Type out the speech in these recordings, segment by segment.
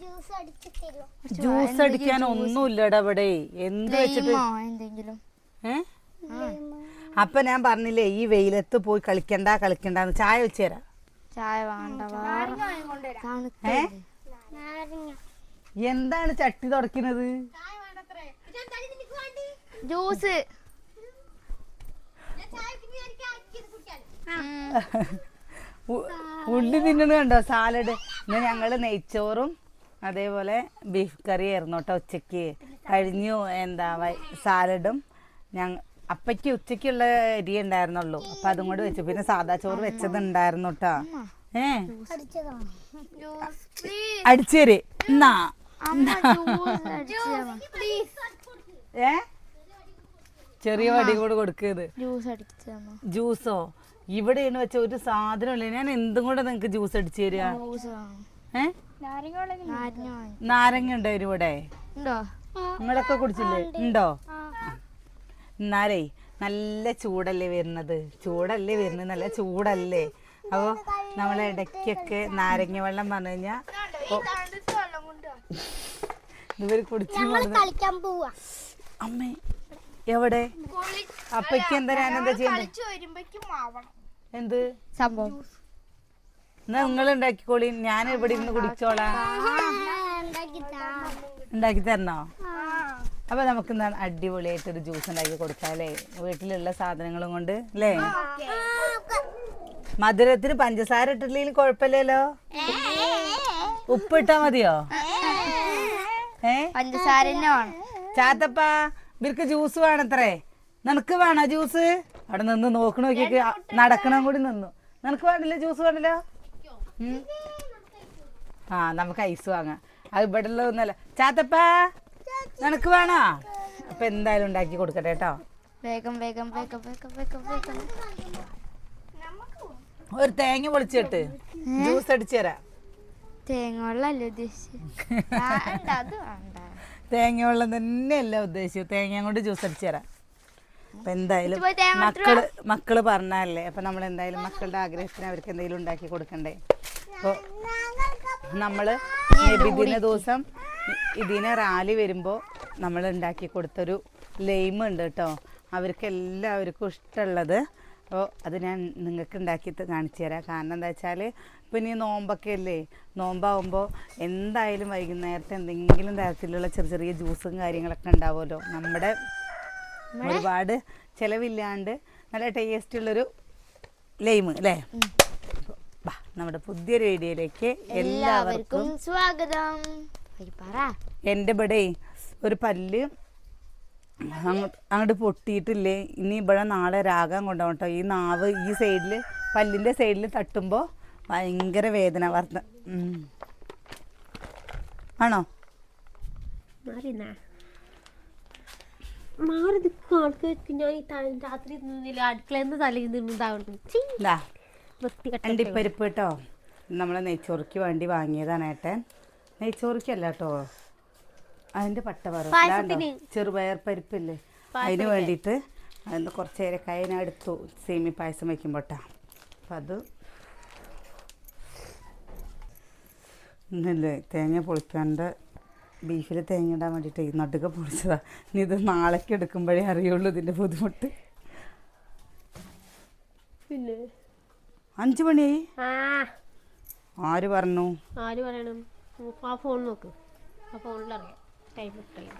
Juice അടിച്ചു തരുമോ juice അടിക്കാൻ ഒന്നുമില്ലട ഇവിടെ. എന്ത് വെച്ചിട്ട്? അപ്പൊ ഞാൻ പറഞ്ഞില്ലേ ഈ വെയിലത്ത് പോയി കളിക്കണ്ട കളിക്കണ്ടെന്ന്. ചായ വെച്ച് തരാം. ചായ വേണ്ട എന്താണ് ചട്ടി തുടക്കുന്നത് ജ്യൂസ്. ഉള്ളി തിന്നണ കണ്ടോ? സാലഡ്. ഇന്ന് ഞങ്ങൾ നെയ്ച്ചോറും അതേപോലെ ബീഫ് കറി ആയിരുന്നു കേട്ടോ ഉച്ചയ്ക്ക് കഴിഞ്ഞു എന്താ വൈ- സാലഡും ഞങ്ങൾ അപ്പയ്ക്ക് ഉച്ചയ്ക്കുള്ള അരി ഉണ്ടായിരുന്നുള്ളൂ. അപ്പം അതും കൂടി വെച്ചു. പിന്നെ സാദാ ചോറ് വെച്ചത് ഉണ്ടായിരുന്നു കേട്ടോ. ഏ? അടിച്ചേര്. എന്നാ ഏ? ചെറിയ വടി കൂടെ കൊടുക്കരുത് ജ്യൂസ്? അടിച്ചു എന്ന് വെച്ച ഒരു സാധനമില്ല? ഞാൻ എന്തും കൂടെ നിങ്ങക്ക് ജ്യൂസ് അടിച്ചു തരിക ജ്യൂസ്? ഏ? നാരങ്ങ ഉണ്ടോ ഇവിടെ? ഉണ്ടോ? നിങ്ങളൊക്കെ കുടിച്ചില്ലേ? ഉണ്ടോ. എന്നാലേ നല്ല ചൂടല്ലേ വരുന്നത്? ചൂടല്ലേ വരുന്നത്? നല്ല ചൂടല്ലേ? അപ്പോൾ നമ്മളെ ഇടയ്ക്കൊക്കെ നാരങ്ങ വെള്ളം പറഞ്ഞു കഴിഞ്ഞാൽ ഇവർ കുടിച്ചു ഞങ്ങൾ കളിക്കാൻ പോവാ. അമ്മേ എവിടെ? അപ്പയ്ക്ക് എന്താ ഞാൻ എന്താ ചെയ്യണ്ടേ? വരുമ്പോഴേക്കും ആവണം. എന്ത്? സംഭവം. എന്നാ നിങ്ങൾ ഉണ്ടാക്കിക്കോളി. ഞാൻ ഇവിടെ ഇരുന്ന് കുടിച്ചോളാം. ഉണ്ടാക്കി തരണോ? അപ്പൊ നമുക്ക് എന്താണ് അടിപൊളിയായിട്ട് ഒരു ജ്യൂസ് ഉണ്ടാക്കി കൊടുക്കാം അല്ലേ? വീട്ടിലുള്ള സാധനങ്ങളും കൊണ്ട് അല്ലേ? മധുരത്തിന് പഞ്ചസാര ഇട്ടില്ലെങ്കിൽ കുഴപ്പമില്ലല്ലോ? ഉപ്പിട്ടാ മതിയോ? ഏ. പഞ്ചസാര ചാത്തപ്പ ഇവർക്ക് ജ്യൂസ് വേണത്രേ. നിനക്ക് വേണോ ജ്യൂസ്? അവിടെ നിന്ന് നോക്കി നോക്കിയൊക്കെ നടക്കണം കൂടി നിന്നു. നിനക്ക് വേണ്ടില്ല ജ്യൂസ് വേണ്ടില്ല? ആ നമുക്ക് ഐസ് വാങ്ങാം. അത് ഇവിടെ ഉള്ളതൊന്നല്ല ചാത്തപ്പ നിനക്ക് വേണോ? അപ്പൊ എന്തായാലും ഉണ്ടാക്കി കൊടുക്കട്ടെ കേട്ടോ. വേഗം വേഗം വേഗം വേഗം വേഗം വേഗം. ഒരു തേങ്ങ പൊളിച്ചിട്ട് ജ്യൂസ് അടിച്ചു തരാം. തേങ്ങ ഉദ്ദേശിച്ചത് വേണ്ട തേങ്ങ വെള്ളം തന്നെയല്ല ഉദ്ദേശിച്ചു തേങ്ങ കൊണ്ട് ജ്യൂസ് അടിച്ചു തരാം. അപ്പൊ എന്തായാലും മക്കൾ മക്കൾ പറഞ്ഞല്ലേ അപ്പൊ നമ്മൾ എന്തായാലും മക്കളുടെ ആഗ്രഹത്തിന് അവർക്ക് എന്തെങ്കിലും ഉണ്ടാക്കി കൊടുക്കണ്ടേ. അപ്പൊ നമ്മൾ നബിദിന ദിവസം ഇതിന് റാലി വരുമ്പോൾ നമ്മൾ ഉണ്ടാക്കി കൊടുത്തൊരു ലൈം ഉണ്ട് കേട്ടോ അവർക്ക് എല്ലാവർക്കും ഇഷ്ടമുള്ളത്. അപ്പോൾ അത് ഞാൻ നിങ്ങൾക്ക് ഉണ്ടാക്കി കാണിച്ചു തരാം. കാരണം എന്താ വെച്ചാൽ ഇപ്പം ഇനി നോമ്പൊക്കെ അല്ലേ. നോമ്പാവുമ്പോൾ എന്തായാലും വൈകുന്നേരത്തെ എന്തെങ്കിലും തരത്തിലുള്ള ചെറിയ ചെറിയ ജ്യൂസും കാര്യങ്ങളൊക്കെ ഉണ്ടാവുമല്ലോ. നമ്മുടെ ഒരുപാട് ചിലവില്ലാണ്ട് നല്ല ടേസ്റ്റ് ഉള്ളൊരു ലൈമ് അല്ലേ? നമ്മുടെ പുതിയ വീഡിയോയിലേക്ക് എല്ലാവർക്കും സ്വാഗതം. എന്റെ എന്റെ ഇവിടെ ഒരു പല്ല് അങ്ങോട്ട് പൊട്ടിയിട്ടില്ലേ? ഇനി ഇവിടെ നാളെ രാഗം കൊണ്ടോ കേട്ടോ. ഈ നാവ് ഈ സൈഡിൽ പല്ലിന്റെ സൈഡിൽ തട്ടുമ്പോൾ ഭയങ്കര വേദന വർദ്ധ. ആണോ? മാറി നിൽക്കും ആൾക്ക് ഞാൻ ഈ ത- രാത്രി നിന്നില്ല അടുക്കളയിൽ നിന്ന് തലയിൽ ഇതാ വൃത്തികെട്ട അണ്ടിപ്പരിപ്പ് കേട്ടോ നമ്മൾ നെയ്ച്ചോറിക്ക് വേണ്ടി വാങ്ങിയതാണ് ഏട്ടൻ. നെയ്ച്ചോറിക്കല്ല കേട്ടോ അതിന്റെ പട്ട പായസത്തിന്. ചെറുപയർ പരിപ്പില്ലേ? അതിന് വേണ്ടിയിട്ട് അതിന് കുറച്ച് ഏരക്കായ ഞാൻ എടുത്തു സേമി പായസം വയ്ക്കുമ്പോട്ടാ അപ്പം അത് ഇന്നല്ലേ തേങ്ങ പൊളിക്കാണ്ട് ബീഫിൽ തേങ്ങ ഇടാൻ വേണ്ടിയിട്ട് നടുക പൊളിച്ചതാണ് ഇനി ഇത് നാളേക്ക് എടുക്കുമ്പോഴേ അറിയുള്ളൂ ഇതിന്റെ ബുദ്ധിമുട്ട്. പിന്നെ? അഞ്ച് മണിയായി? ആര് പറഞ്ഞു? ആര് പറയണം? ആ ഫോൺ നോക്ക്. ആ ഫോണിലറിയാം ടൈം ഐ, ഊ.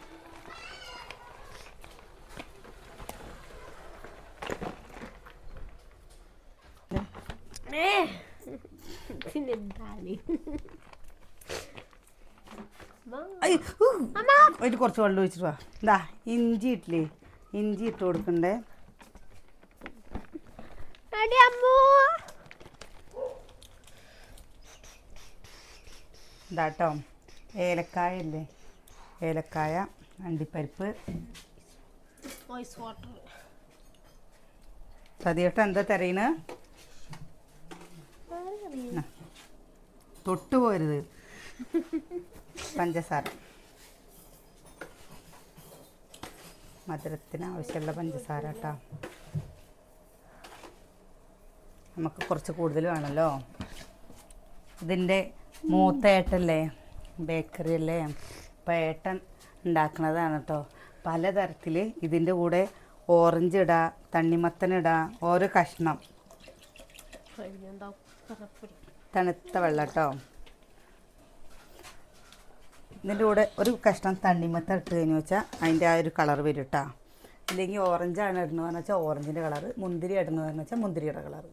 അതിൽ കുറച്ച് വെള്ളം ഒഴിച്ചിട്ട് വാ. ഇതാ ഇഞ്ചി ഇട്ടില്ലേ? ഇഞ്ചി ഇട്ട് കൊടുക്കണ്ടേ? ഇതാട്ടോ ഏലക്കായ അല്ലേ ഏലക്കായ അണ്ടിപ്പരിപ്പ്. സതിയേട്ട എന്താ തരയിന് തൊട്ടു പോരുത് പഞ്ചസാര. മധുരത്തിന് ആവശ്യമുള്ള പഞ്ചസാര കേട്ടോ. നമുക്ക് കുറച്ച് കൂടുതൽ വേണമല്ലോ. ഇതിന്റെ മൂത്ത ഏട്ടല്ലേ ബേക്കറി അല്ലേ? അപ്പം ഏട്ടൻ ഉണ്ടാക്കുന്നതാണ് കേട്ടോ. പലതരത്തിൽ ഇതിന്റെ കൂടെ ഓറഞ്ച് ഇടാ തണ്ണിമത്തൻ ഇടാ ഓരോ കഷ്ണം. തണുത്ത വെള്ളം കേട്ടോ. ഇതിന്റെ കൂടെ ഒരു കഷ്ണം തണ്ണിമത്ത ഇട്ട് കഴിഞ്ഞ് വെച്ചാൽ അതിന്റെ ആ ഒരു കളർ വരും കേട്ടോ ഇല്ലെങ്കിൽ ഓറഞ്ചാണ് ഇടുന്നതെന്ന് വെച്ചാൽ ഓറഞ്ചിന്റെ കളർ മുന്തിരി ഇടുന്നതെന്ന് വെച്ചാൽ മുന്തിരിയുടെ കളർ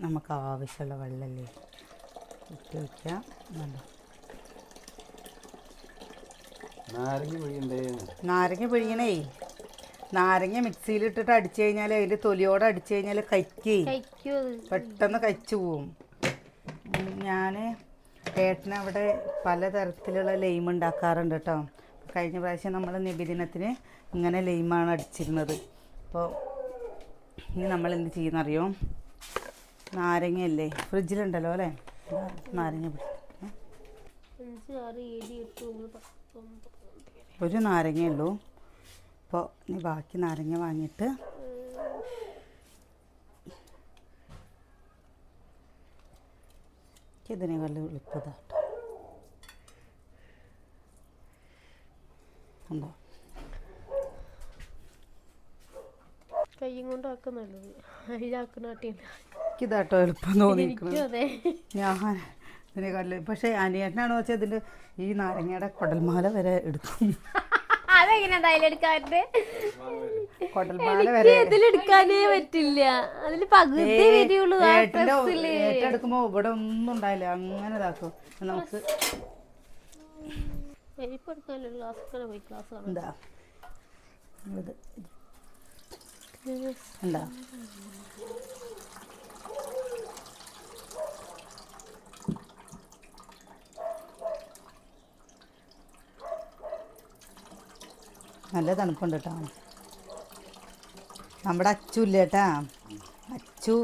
നമുക്ക് ആവശ്യമുള്ള വെള്ളമല്ലേ ഇട്ട് വെക്കാം. നല്ല നാരങ്ങ പിഴിയണേ നാരങ്ങ നാരങ്ങ മിക്സിയിലിട്ടിട്ട് അടിച്ചു കഴിഞ്ഞാൽ അതിൽ തൊലിയോടെ അടിച്ചു കഴിഞ്ഞാൽ കയ്ക്കേ. പെട്ടെന്ന് കയ്ച്ചു പോവും. ഞാൻ ഏട്ടനവിടെ പലതരത്തിലുള്ള ലൈം ഉണ്ടാക്കാറുണ്ട് കേട്ടോ. കഴിഞ്ഞ പ്രാവശ്യം നമ്മൾ നിബിദിനത്തിന് ഇങ്ങനെ ലൈമാണ് അടിച്ചിരുന്നത്. അപ്പോൾ ഇനി നമ്മൾ എന്ത് ചെയ്യുന്നറിയോ? നാരങ്ങയല്ലേ? ഫ്രിഡ്ജിലുണ്ടല്ലോ അല്ലേ? നാരങ്ങ ഒരു നാരങ്ങയേ ഉള്ളൂ. അപ്പോൾ ഇനി ബാക്കി നാരങ്ങ വാങ്ങിയിട്ട് ഇതിനെ വല്ല എളുപ്പതാട്ടോ ഉണ്ടോ? കയ്യും കൊണ്ട് ആക്കുന്ന നല്ലത് അതിലാക്കുന്ന നാട്ടില്ല എനിക്കിതാട്ടോ എളുപ്പം തോന്നിയിരിക്കുന്നത്. ഞാൻ ഇതിനെ കല്ല് പക്ഷേ വെച്ചാൽ ഇതിന്റെ ഈ നാരങ്ങയുടെ കൊടൽമാല വരെ എടുക്കും. ഇതിലെടുക്കാനേ പറ്റില്ല. അതിൽ പകുതി ഏറ്റെടുക്കുമ്പോൾ ഇവിടെ ഒന്നും ഉണ്ടായില്ല അങ്ങനെ ഇതാക്കും. നമുക്ക് എന്താ? എന്താ? നല്ല തണുപ്പുണ്ട് കേട്ടോ. നമ്മുടെ അച്ചു ഇല്ല കേട്ടാ അച്ചു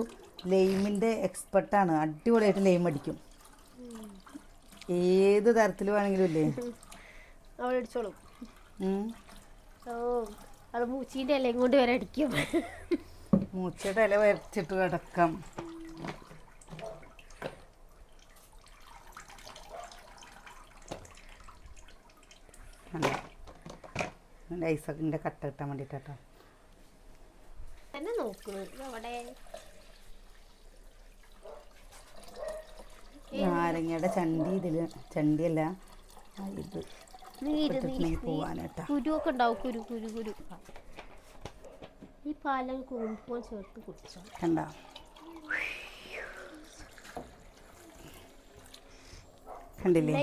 ലൈമിന്റെ എക്സ്പെർട്ടാണ്. അടിപൊളിയായിട്ട് ലൈം അടിക്കും. ഏത് തരത്തിൽ വേണമെങ്കിലും ഇല്ലേ? ഉം. ഓ അത് മൂച്ചീന്റെ ഇലയും കൊണ്ട് വരെ അടിക്കും. മൂച്ചയുടെ ഇല വരച്ചിട്ട് കിടക്കാം. ഐസക്കിന്റെ കട്ട കിട്ടാൻ വേണ്ടിയിട്ടോ എന്നെ നോക്കുന്നത് അവിടെ നാരങ്ങയുടെ ചണ്ടി ഇതിൽ ചണ്ടിയല്ല ഇത് കുരുവൊക്കെ ഉണ്ടാവും കുരു കുരു കുരു. ഈ പാലം കുറുമ്പോൾ ചേർത്ത് കുടിച്ചോ. കണ്ടോ? കണ്ടില്ലേ?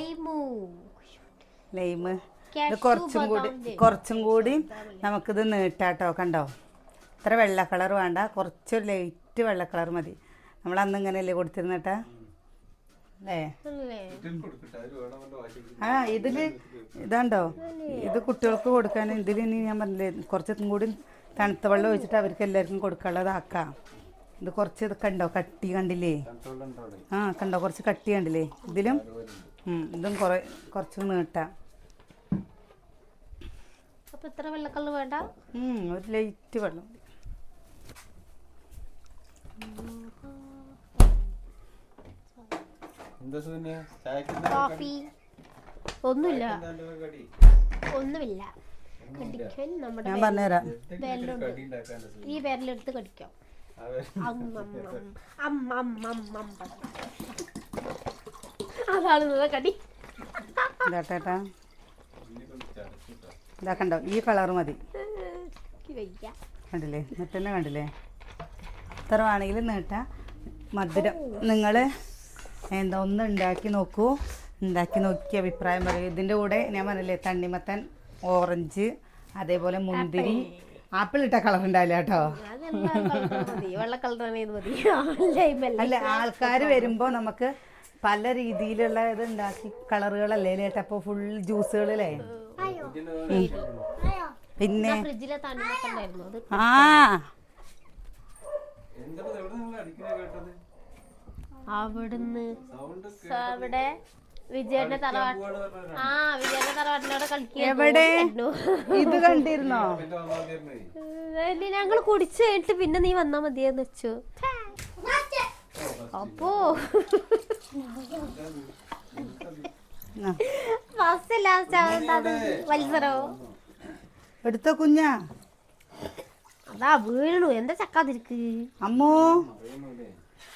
ലൈമു. കുറച്ചും കൂടി. കുറച്ചും കൂടി നമുക്കിത് നീട്ടാട്ടോ കണ്ടോ? ഇത്ര വെള്ള കളർ വേണ്ട കുറച്ച് ലൈറ്റ് വെള്ള കളർ മതി. നമ്മൾ അന്ന് ഇങ്ങനെയല്ലേ കൊടുത്തിരുന്നട്ടാ അല്ലേ? ആ ഇതിൽ ഇതാണ്ടോ? ഇത് കുട്ടികൾക്ക് കൊടുക്കാൻ ഇതിൽ ഇനി ഞാൻ പറഞ്ഞില്ലേ കുറച്ചും കൂടി തണുത്ത വെള്ളം ഒഴിച്ചിട്ട് അവർക്ക് എല്ലാവർക്കും കൊടുക്കാനുള്ളതാക്കാം. ഇത് കുറച്ച് ഇത് കണ്ടോ കട്ടി കണ്ടില്ലേ? ആ കണ്ടോ കുറച്ച് കട്ടി കണ്ടില്ലേ? ഇതിലും ഇതും കുറേ കുറച്ച് നീട്ടാം. അപ്പൊ ഇത്ര വെള്ളക്കള്ള് വേണ്ട? ഒരു ലൈറ്റ് വെള്ളം. മതി. കോഫി. ഒന്നുമില്ല. ഒന്നുമില്ല. കടിക്കാൻ നമ്മുടെ ഞാൻ പറഞ്ഞുതരാം. ഈ വിരലെടുത്ത് കടിക്കാം. അതാണ് കടി. കൊണ്ട് ചടച്ചിട്ടോ ഇതാ കണ്ടോ ഈ കളർ മതി. കണ്ടില്ലേ? മറ്റന്നെ കണ്ടില്ലേ? ഇത്ര വേണമെങ്കിൽ നീട്ട മധുരം. നിങ്ങൾ എന്താ ഒന്ന് ഉണ്ടാക്കി നോക്കൂ. ഉണ്ടാക്കി നോക്കി അഭിപ്രായം പറയൂ. ഇതിന്റെ കൂടെ ഞാൻ പറഞ്ഞില്ലേ തണ്ണിമത്തൻ ഓറഞ്ച് അതേപോലെ മുന്തിരി. ആപ്പിൾ. ഇട്ട കളർ ഉണ്ടാവില്ല കേട്ടോ. അല്ല ആൾക്കാർ വരുമ്പോൾ നമുക്ക് പല രീതിയിലുള്ള ഇത് ഉണ്ടാക്കി കളറുകളല്ലേ ചേട്ടാ അപ്പോൾ ഫുൾ ജ്യൂസുകളല്ലേ പിന്നെ ഫ്രിഡ്ജിലെ തണ്ണിമൊക്കെ ഉണ്ടായിരുന്നു ആ അവിടുന്ന് അവിടെ വിജയന്റെ തറവാട്ട് ആ വിജയന്റെ തറവാട്ടിലവിടെ കളിക്കുന്നു എവിടെ? ഇത് കണ്ടിരുന്നോ? ഞങ്ങൾ കുടിച്ചു കഴിഞ്ഞിട്ട് പിന്നെ നീ വന്നാ മതിയെന്ന് വെച്ചു. അപ്പോ. ഫസ്റ്റ് ലാസ്റ്റ് മത്സരോ എടുത്ത കുഞ്ഞാ? അതാ വീണു. എന്താ ചക്കാതിരിക്ക്? അമ്മോ?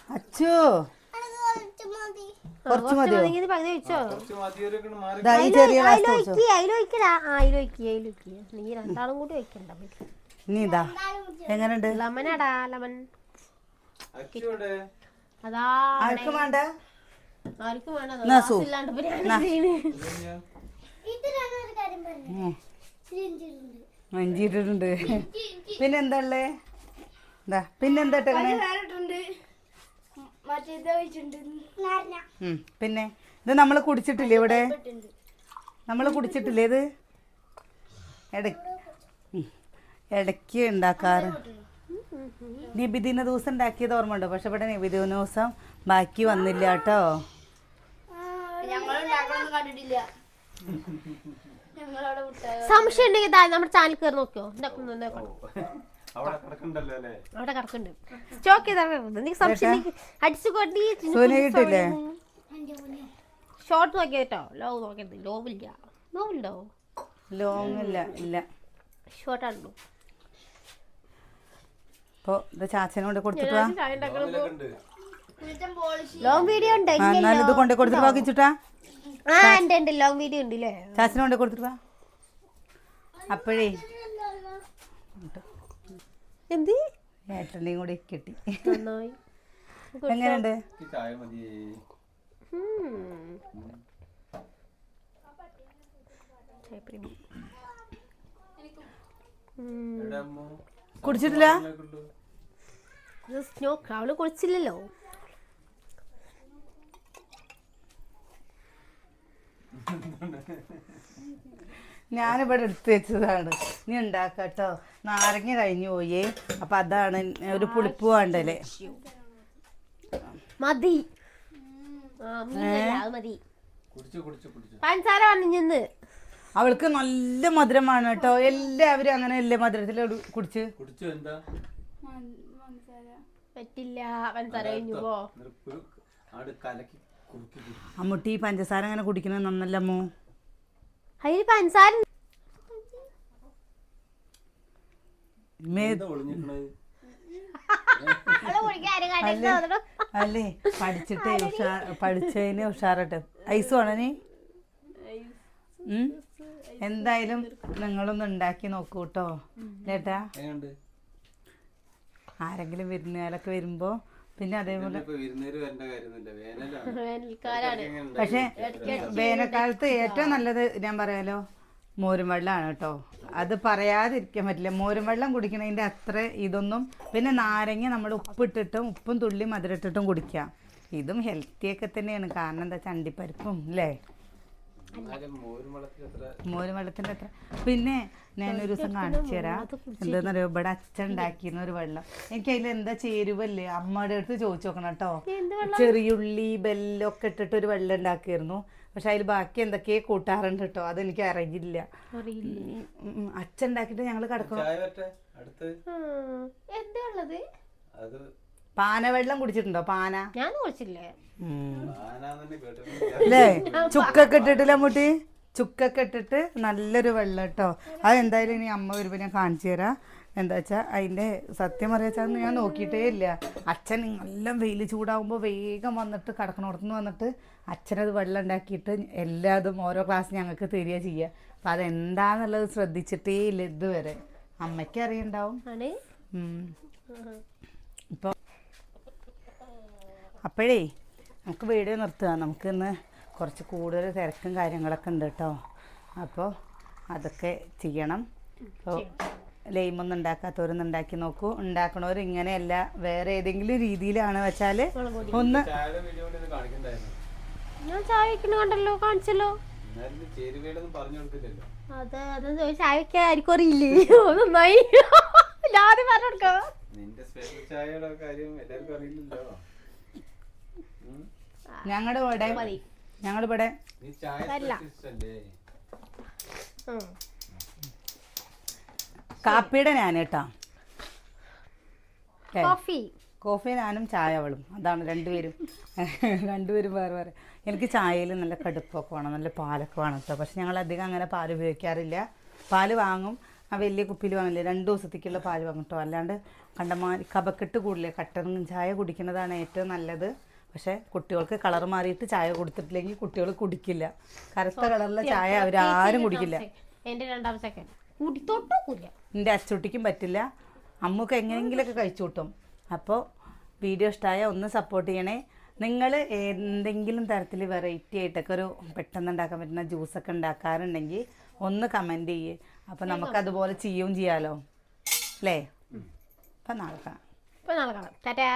അച്ചു കുറച്ച് മതിയോ? പകുതി വെച്ചോ. ഈ ചെറിയ ഗ്ലാസ് വെച്ചോ അതിലൊയ്ക്കടാ ആ അതിലൊയ്ക്ക് അതിലൊയ്ക്ക് നീ രണ്ടാളും കൂടി വെക്കണ്ട നീ ഇതാ. എങ്ങനെയുണ്ട്? ലെമനടാ ലെമൻ അതാ ആർക്കും വേണ്ട? ആർക്കും വേണ്ട എന്നാ സു. ഇല്ലാണ്ട് ഇപ്പൊ ഞാൻ നാ. ചെയ്യണ്. ഒരു കാര്യം പറഞ്ഞത്. ഏ, സിരിഞ്ചിലുണ്ട് മഞ്ചിട്ടിട്ടുണ്ട് പിന്നെ എന്താ ഉള്ളേ? എന്താ പിന്നെ എന്താ ഇട്ടേക്കണേ മറ്റേത് വെച്ചിട്ടുണ്ട്. നാരങ്ങ. പിന്നെ ഇത് നമ്മൾ കുടിച്ചിട്ടില്ലേ ഇവിടെ? നമ്മൾ കുടിച്ചിട്ടില്ലേ ഇത്? ഇടയ്ക്ക് ഉണ്ടാക്കാറ്. നിബിദിന ദിവസം ഉണ്ടാക്കിയത് ഓർമ്മ ഉണ്ടോ പക്ഷെ ഇവിടെ നിബിദിന ദിവസം ബാക്കി വന്നില്ല കേട്ടോ. സംശയം ഉണ്ടെങ്കിൽ ദാ നമ്മുടെ ചാനൽ കയറി നോക്കിയോ അവിടെ കിടക്കണ്ടല്ലോ അല്ലേ? അവിടെ കിടക്കുന്നുണ്ട്. എനിക്ക് സംശയം ഉണ്ടെങ്കിൽ അടിച്ചു സോനിയ കിട്ടില്ലേ ഷോർട്ട് നോക്കിയത് കേട്ടോ ലോ നോക്കിയത് ലോവില്ല ലോവില്ലോ ലോങ് ഇല്ല. ഇല്ല ഷോർട്ടാണല്ലോ അപ്പോൾ ഇത് ചാച്ചനോട് കൊടുത്തിട്ട് വാ. ഉണ്ട്. ലോങ് വീഡിയോ ഉണ്ട് എന്നാലും ഇത് കൊണ്ടേ കൊടുത്തിട്ട് വാങ്ങിച്ചിട്ടാ? ആ ഉണ്ട് ഉണ്ട്. ലോങ് വീഡിയോ ഉണ്ട് അല്ലേ ചാച്ചനെ കൊണ്ടേ കൊടുത്തിട്ട് വാ. അപ്പോഴേ. എന്ത്? ഏട്ടനെയും കൂടി കിട്ടി. നന്നായി. എങ്ങനെയുണ്ട്? കുടിച്ചിട്ടില്ല? കുടിച്ചില്ലല്ലോ സ്നോ അവൾ കുളിച്ചില്ലല്ലോ. ഞാനിവിടെ എടുത്തു വെച്ചതാണ്. നീ ഉണ്ടാക്കട്ടോ. നാരങ്ങ കഴിഞ്ഞു പോയേ. അപ്പൊ അതാണ് ഒരു പുളിപ്പ് വേണ്ടല്ലേ മതി. പഞ്ചസാര വന്നിഞ്ഞെന്ന് അവൾക്ക് നല്ല മധുരമാണ് കേട്ടോ. എല്ലാവരും അങ്ങനെ അല്ലേ മധുരത്തിൽ കുടിച്ച്? കുടിച്ചു എന്താ? പറ്റില്ല. പഞ്ചസാര കഴിഞ്ഞു പോ. കലക്കി അമ്മുട്ടി ഈ പഞ്ചസാര അങ്ങനെ കുടിക്കുന്നത് നന്നല്ലമ്മോ അതിന് പഞ്ചസാര അല്ലേ? അല്ലേ? പഠിച്ചിട്ടേ ഉഷാർ പഠിച്ചതിന് ഉഷാറട്ടെ ഐസ് വേണനെ എന്തായാലും നിങ്ങളൊന്ന് ഉണ്ടാക്കി നോക്കൂ കേട്ടോ. ചേട്ടാ. ആരെങ്കിലും വിരുന്നുകാരൊക്കെ വരുമ്പോ പിന്നെ അതേപോലെ? പക്ഷെ വേനൽക്കാലത്ത് ഏറ്റവും നല്ലത് ഞാൻ പറയാലോ മോരും വെള്ളമാണ് കേട്ടോ. അത് പറയാതിരിക്കാൻ പറ്റില്ല. മോരും വെള്ളം കുടിക്കണതിന്റെ അത്ര ഇതൊന്നും പിന്നെ നാരങ്ങ നമ്മൾ ഉപ്പിട്ടിട്ടും ഉപ്പും തുള്ളി മധുരട്ടിട്ടും കുടിക്കാം. ഇതും ഹെൽത്തിയൊക്കെ തന്നെയാണ്. കാരണം എന്താ? ചണ്ടിപ്പരിപ്പും അല്ലേ എന്നാലും മോരും വെള്ളത്തിൽ മോരും വെള്ളത്തിന്റെ അത്ര. പിന്നെ ഞാനൊരു ദിവസം കാണിച്ചു തരാം. എന്താണെന്നറിയോ ഇവിടെ അച്ഛൻ ഉണ്ടാക്കിയിരുന്ന ഒരു വെള്ളം. എനിക്ക് അതിൽ എന്താ ചേരുവല്ലേ? അമ്മയുടെ അടുത്ത് ചോദിച്ചു നോക്കണം കേട്ടോ. ചെറിയുള്ളി ബെല്ലൊക്കെ ഇട്ടിട്ട് ഒരു വെള്ളം ഉണ്ടാക്കിയിരുന്നു. പക്ഷെ അതിൽ ബാക്കി എന്തൊക്കെയോ കൂട്ടാറുണ്ട് കേട്ടോ. അതെനിക്ക് അറിയില്ല. അച്ഛൻ ഉണ്ടാക്കിയിട്ട് ഞങ്ങൾ കിടക്കണം ചായ വെള്ളം അത് കുടിച്ചിട്ടുണ്ടോ? പാന? ഞാൻ കുടിച്ചില്ലേ. അല്ലേ? ചുക്കൊക്കെ ഇട്ടിട്ടില്ല മുട്ടി ചുക്കൊക്കെ ഇട്ടിട്ട് നല്ലൊരു വെള്ളം കേട്ടോ അതെന്തായാലും ഇനി അമ്മ വരുമ്പോൾ ഞാൻ കാണിച്ചു തരാം. എന്താ വെച്ചാ അതിന്റെ സത്യം പറയാച്ചാന്ന് ഞാൻ നോക്കിയിട്ടേ ഇല്ല. അച്ഛൻ നല്ല വെയിൽ ചൂടാകുമ്പോൾ വേഗം വന്നിട്ട് കിടക്കണോടത്തുനിന്ന് വന്നിട്ട് അച്ഛനത് വെള്ളം ഉണ്ടാക്കിയിട്ട് എല്ലാതും ഓരോ ക്ലാസ് ഞങ്ങൾക്ക് തരിക ചെയ്യുക അപ്പം അതെന്താന്നുള്ളത് ശ്രദ്ധിച്ചിട്ടേ ഇല്ല ഇതുവരെ. അമ്മയ്ക്ക് അറിയണ്ടാവും. അപ്പോഴേ നമുക്ക് വീഡിയോ നിർത്തുക നമുക്ക് ഇന്ന് കുറച്ച് കൂടുതൽ തിരക്കും കാര്യങ്ങളൊക്കെ ഉണ്ട് കേട്ടോ. അപ്പോൾ അതൊക്കെ ചെയ്യണം. അപ്പോൾ ലൈമൊന്നും ഉണ്ടാക്കാത്തവരൊന്നും ഉണ്ടാക്കി നോക്കൂ. ഉണ്ടാക്കണവർ ഇങ്ങനെയല്ല. വേറെ ഏതെങ്കിലും രീതിയിലാണ് വെച്ചാൽ ഒന്ന് ഞാൻ ചായ വെക്കണോ കണ്ടല്ലോ കാണിച്ചല്ലോ. അത് അത് ചായ വെക്കാൻ ആർക്കും അറിയില്ലേ? നന്നായി. ആദ്യം പറഞ്ഞു കൊടുക്കാം. നിന്റെ സ്പെഷ്യൽ ചായയുടെ കാര്യം എല്ലാവർക്കും അറിയില്ലല്ലോ. ഞങ്ങളുടെ ഇവിടെ മതി. ഞങ്ങളിവിടെ നീ ചായ തരില്ല. specialist അല്ലേ ഉം. കാപ്പിയുടെ ഞാൻ കേട്ടാ. കോഫി. കോഫി ഞാനും ചായ അവളും അതാണ് രണ്ടുപേരും. രണ്ടുപേരും വേറെ വേറെ. എനിക്ക് ചായയിൽ നല്ല കടുപ്പൊക്കെ വേണം നല്ല പാലൊക്കെ വേണം കേട്ടോ പക്ഷെ ഞങ്ങൾ അധികം അങ്ങനെ പാൽ ഉപയോഗിക്കാറില്ല. പാൽ വാങ്ങും. ആ വലിയ കുപ്പിയിൽ വാങ്ങില്ലേ. രണ്ട് ദിവസത്തേക്കുള്ള പാൽ വാങ്ങും കേട്ടോ അല്ലാണ്ട് കണ്ടമാ കപക്കെട്ട് കൂടില്ലേ? കട്ടൻ ചായ കുടിക്കുന്നതാണ് ഏറ്റവും നല്ലത്. പക്ഷെ കുട്ടികൾക്ക് കളർ മാറിയിട്ട് ചായ കൊടുത്തിട്ടില്ലെങ്കിൽ കുട്ടികൾ കുടിക്കില്ല. കറുത്ത കളറിലെ ചായ അവരാരും കുടിക്കില്ല. എന്റെ രണ്ടാം സെക്കൻഡ് എന്റെ അച്ചുട്ടിക്കും പറ്റില്ല. അമ്മയ്ക്ക് എങ്ങനെയെങ്കിലുമൊക്കെ കഴിച്ചു കൂട്ടും. അപ്പോൾ വീഡിയോ ഇഷ്ടമായ ഒന്ന് സപ്പോർട്ട് ചെയ്യണേ. നിങ്ങൾ എന്തെങ്കിലും തരത്തിൽ വെറൈറ്റി ആയിട്ടൊക്കെ ഒരു പെട്ടെന്ന് ഉണ്ടാക്കാൻ പറ്റുന്ന ജ്യൂസൊക്കെ ഉണ്ടാക്കാറുണ്ടെങ്കിൽ ഒന്ന് കമന്റ് ചെയ്യേ. അപ്പോൾ നമുക്ക് അതുപോലെ ചെയ്യുകയും ചെയ്യാമല്ലോ അല്ലേ? അപ്പം നാളെ കാണാം. ഇപ്പം നാളെ കാണാം. ടാറ്റാ.